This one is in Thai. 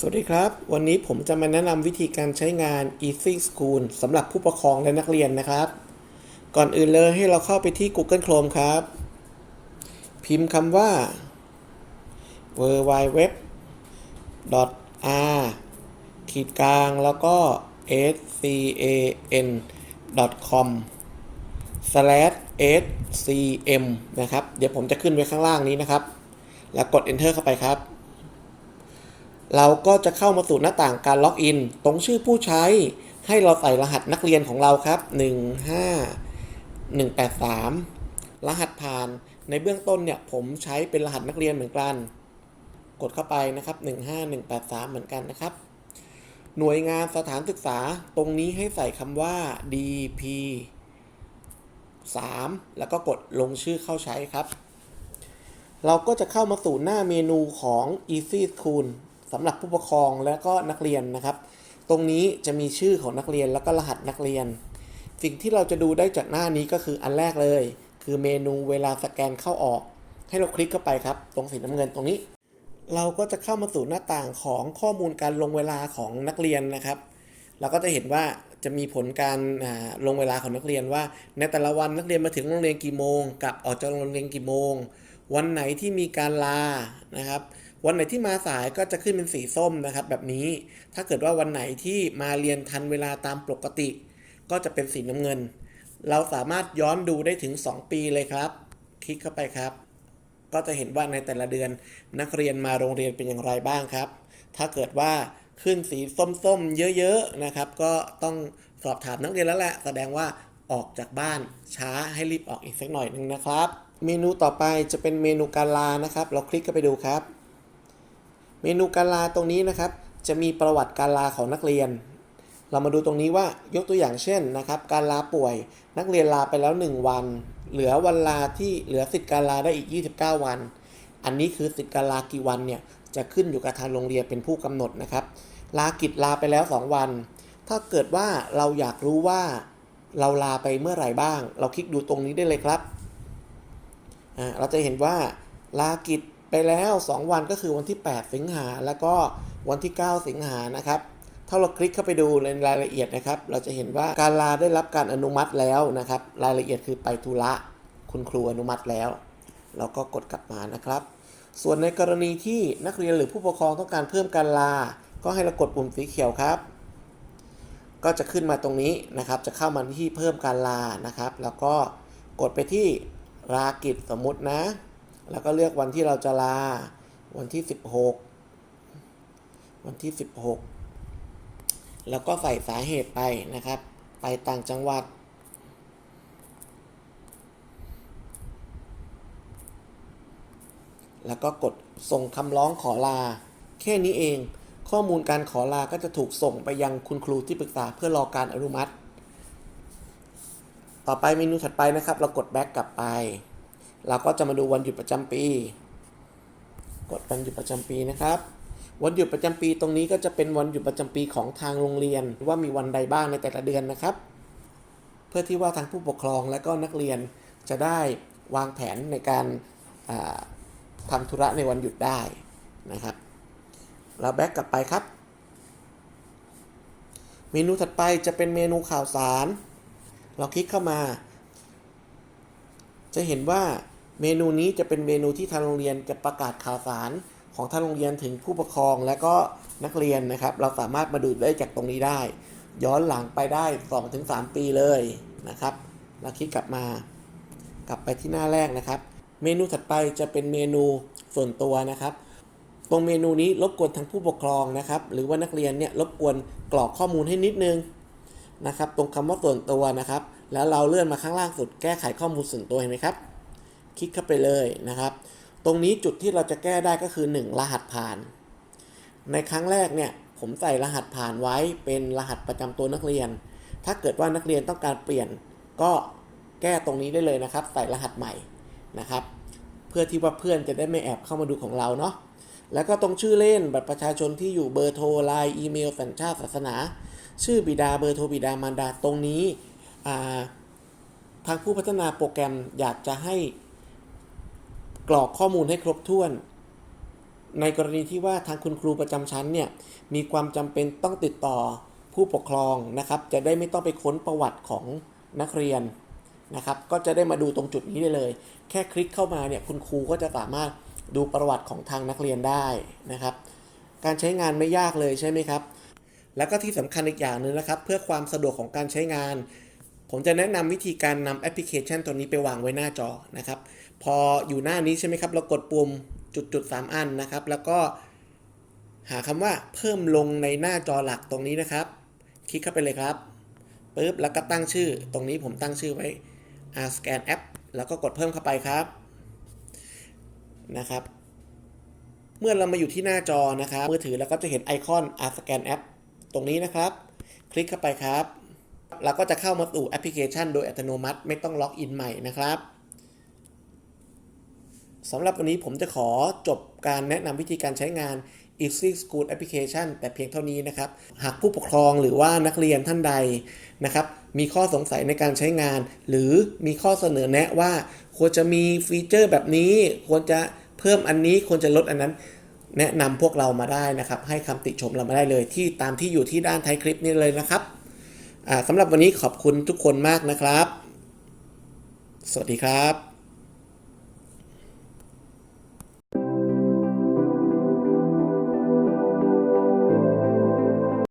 สวัสดีครับ วันนี้ผมจะมาแนะนำวิธีการใช้งาน Easy School สำหรับผู้ปกครองและนักเรียนนะครับ ก่อนอื่นเลยให้เราเข้าไปที่ Google Chrome ครับ พิมพ์คำว่า w w w r ขีดกลางแล้วก็ s c a n com slash scm นะครับ เดี๋ยวผมจะขึ้นไว้ข้างล่างนี้นะครับ แล้วกด enter เข้าไปครับ เราก็จะเข้ามาสู่หน้าต่างการล็อกอิน ตรงชื่อผู้ใช้ ให้เราใส่รหัสนักเรียนของเราครับ 15 183 รหัสผ่าน ในเบื้องต้นเนี่ยผมใช้เป็นรหัสนักเรียนเหมือนกัน กดเข้าไปนะครับ 15183 เหมือนกันนะครับ หน่วยงานสถานศึกษาตรงนี้ให้ใส่คำว่า DP 3 แล้วก็กดลงชื่อเข้าใช้ครับ เราก็จะเข้ามาสู่หน้าเมนูของ Easy School สำหรับผู้ปกครองและก็นักเรียนนะครับ ตรงนี้จะมีชื่อของนักเรียนแล้วก็รหัสนักเรียน สิ่งที่เราจะดูได้จากหน้านี้ก็คืออันแรกเลย คือเมนูเวลาสแกนเข้าออก ให้เราคลิกเข้าไปครับ ตรงสีน้ำเงินตรงนี้ เราก็จะเข้ามาสู่หน้าต่างของข้อมูลการลงเวลาของนักเรียนนะครับ เราก็จะเห็นว่าจะมีผลการลงเวลาของนักเรียนว่า ในแต่ละวันนักเรียนมาถึงโรงเรียนกี่โมงกลับออกจากโรงเรียนกี่โมง วันไหนที่มีการลานะครับ วันไหนที่มาสายก็จะขึ้นเป็นสีส้มนะครับ แบบนี้ ถ้าเกิดว่าวันไหนที่มาเรียนทันเวลาตามปกติ ก็จะเป็นสีน้ำเงิน เราสามารถย้อนดูได้ถึง 2 ปีเลยครับ คลิกเข้าไปครับ ก็จะเห็นว่าในแต่ละเดือนนักเรียนมาโรงเรียนเป็นอย่างไรบ้างครับ ถ้าเกิดว่าขึ้นสีส้มๆ เยอะๆนะครับ ก็ต้องสอบถามนักเรียนแล้วแหละ แสดงว่าออกจากบ้านช้าให้รีบออกอีกสักหน่อยหนึงนะครับ เมนูต่อไปจะเป็นเมนูการลานะครับ เราคลิกเข้าไปดูครับ เมนูการลาตรงนี้นะครับ จะมีประวัติการลาของนักเรียน เรามาดูตรงนี้ว่ายกตัวอย่างเช่นนะครับ การลาป่วยนักเรียนลาไปแล้ว 1 วัน เหลือวันลาที่เหลือสิทธิ์การลาได้อีก 29 วัน อันนี้คือสิทธิ์การลากี่วันเนี่ยจะขึ้นอยู่กับทางโรงเรียนเป็นผู้กำหนดนะครับ ลากิจลาไปแล้ว 2 วัน ถ้าเกิดว่าเราอยากรู้ว่าเราลาไปเมื่อไหร่บ้าง เราคลิกดูตรงนี้ได้เลยครับเราจะเห็นว่าลากิจ ไปแล้ว 2 วันก็คือวันที่ 8 สิงหาแล้วก็วันที่ 9 สิงหานะครับ ถ้าเราคลิกเข้าไปดูในรายละเอียดนะครับ เราจะเห็นว่าการลาได้รับการอนุมัติแล้วนะครับ รายละเอียดคือไปธุระคุณครูอนุมัติแล้ว เราก็กดกลับมานะครับ ส่วนในกรณีที่นักเรียนหรือผู้ปกครองต้องการเพิ่มการลา ก็ให้เรากดปุ่มสีเขียวครับ ก็จะขึ้นมาตรงนี้นะครับ จะเข้ามาที่เพิ่มการลานะครับ แล้วก็กดไปที่ลากิจสมมุตินะ แล้วก็เลือกวันที่เราจะลา วันที่ 16 วันที่ 16 แล้วก็ใส่สาเหตุไปนะครับ ไปต่างจังหวัด แล้วก็กดส่งคำร้องขอลา แค่นี้เอง ข้อมูลการขอลาก็จะถูกส่งไปยังคุณครูที่ปรึกษาเพื่อรอการอนุมัติ ต่อไปเมนูถัดไปนะครับ เรากดแบ็กกลับไป เราก็จะมาดูวันหยุดประจำปี กดวันหยุดประจำปีนะครับ วันหยุดประจำปีตรงนี้ก็จะเป็นวันหยุดประจำปีของทางโรงเรียน ว่ามีวันใดบ้างในแต่ละเดือนนะครับ เพื่อที่ว่าทางผู้ปกครองและก็นักเรียนจะได้วางแผนในการาทำธุระในวันหยุดได้นะครับ เราแบ็กกลับไปครับ เมนูถัดไปจะเป็นเมนูข่าวสาร เราคลิกเข้ามา จะเห็นว่า เมนูนี้จะเป็นเมนูที่ทางโรงเรียนจะประกาศข่าวสารของทางโรงเรียนถึงผู้ปกครองและก็นักเรียนนะครับ เราสามารถมาดูได้จากตรงนี้ได้ ย้อนหลังไปได้ 2-3 ปีเลยนะครับเราคลิกกลับมากลับไปที่หน้าแรกนะครับ เมนูถัดไปจะเป็นเมนูส่วนตัวนะครับ ตรงเมนูนี้รบกวนทางผู้ปกครองนะครับ หรือว่านักเรียนเนี่ยรบกวนกรอกข้อมูลให้นิดนึงนะครับ ตรงคำว่าส่วนตัวนะครับ แล้วเราเลื่อนมาข้างล่างสุดแก้ไขข้อมูลส่วนตัวเห็นไหมครับ คลิกเข้าไปเลยนะครับ ตรงนี้จุดที่เราจะแก้ได้ก็คือ 1 รหัสผ่าน ในครั้งแรกเนี่ยผมใส่รหัสผ่านไว้เป็นรหัสประจำตัวนักเรียน ถ้าเกิดว่านักเรียนต้องการเปลี่ยน ก็แก้ตรงนี้ได้เลยนะครับ ใส่รหัสใหม่นะครับ เพื่อที่ว่าเพื่อนจะได้ไม่แอบเข้ามาดูของเราเนาะแล้วก็ตรงชื่อเล่นบัตรประชาชนที่อยู่เบอร์โทรไลน์อีเมลสัญชาติศาสนา ชื่อบิดาเบอร์โทรบิดามารดาตรงนี้ทางผู้พัฒนาโปรแกรมอยากจะให้ กรอกข้อมูลให้ครบถ้วน ในกรณีที่ว่าทางคุณครูประจำชั้นเนี่ยมีความจำเป็นต้องติดต่อผู้ปกครองนะครับ จะได้ไม่ต้องไปค้นประวัติของนักเรียนนะครับ ก็จะได้มาดูตรงจุดนี้ได้เลย แค่คลิกเข้ามาเนี่ยคุณครูก็จะสามารถดูประวัติของทางนักเรียนได้นะครับ การใช้งานไม่ยากเลยใช่ไหมครับ แล้วก็ที่สำคัญอีกอย่างหนึ่งนะครับ เพื่อความสะดวกของการใช้งาน ผมจะแนะนำวิธีการนำแอปพลิเคชันตัวนี้ไปวางไว้หน้าจอนะครับ พออยู่หน้านี้ใช่ไหมครับ เรากดปุ่มจุดๆ3อันนะครับ แล้วก็หาคำว่าเพิ่มลงในหน้าจอหลักตรงนี้นะครับ คลิกเข้าไปเลยครับปึ๊บแล้วก็ตั้งชื่อ ตรงนี้ผมตั้งชื่อไว้ R Scan App แล้วก็กดเพิ่มเข้าไปครับนะครับ เมื่อเรามาอยู่ที่หน้าจอนะครับมือถือแล้วก็จะเห็นไอคอน R Scan App ตรงนี้นะครับ คลิกเข้าไปครับ เราก็จะเข้ามาสู่แอปพลิเคชันโดยอัตโนมัติ ไม่ต้องล็อกอินใหม่นะครับ สำหรับวันนี้ผมจะขอจบการแนะนำวิธีการใช้งาน Easy School Application แต่เพียงเท่านี้นะครับ หากผู้ปกครองหรือว่านักเรียนท่านใดนะครับ มีข้อสงสัยในการใช้งาน หรือมีข้อเสนอแนะว่า ควรจะมีฟีเจอร์แบบนี้ ควรจะเพิ่มอันนี้ควรจะลดอันนั้น แนะนำพวกเรามาได้นะครับ ให้คำติชมเรามาได้เลยที่ตามที่อยู่ที่ด้านท้ายคลิปนี้เลยนะครับสำหรับวันนี้ขอบคุณทุกคนมากนะครับ สวัสดีครับ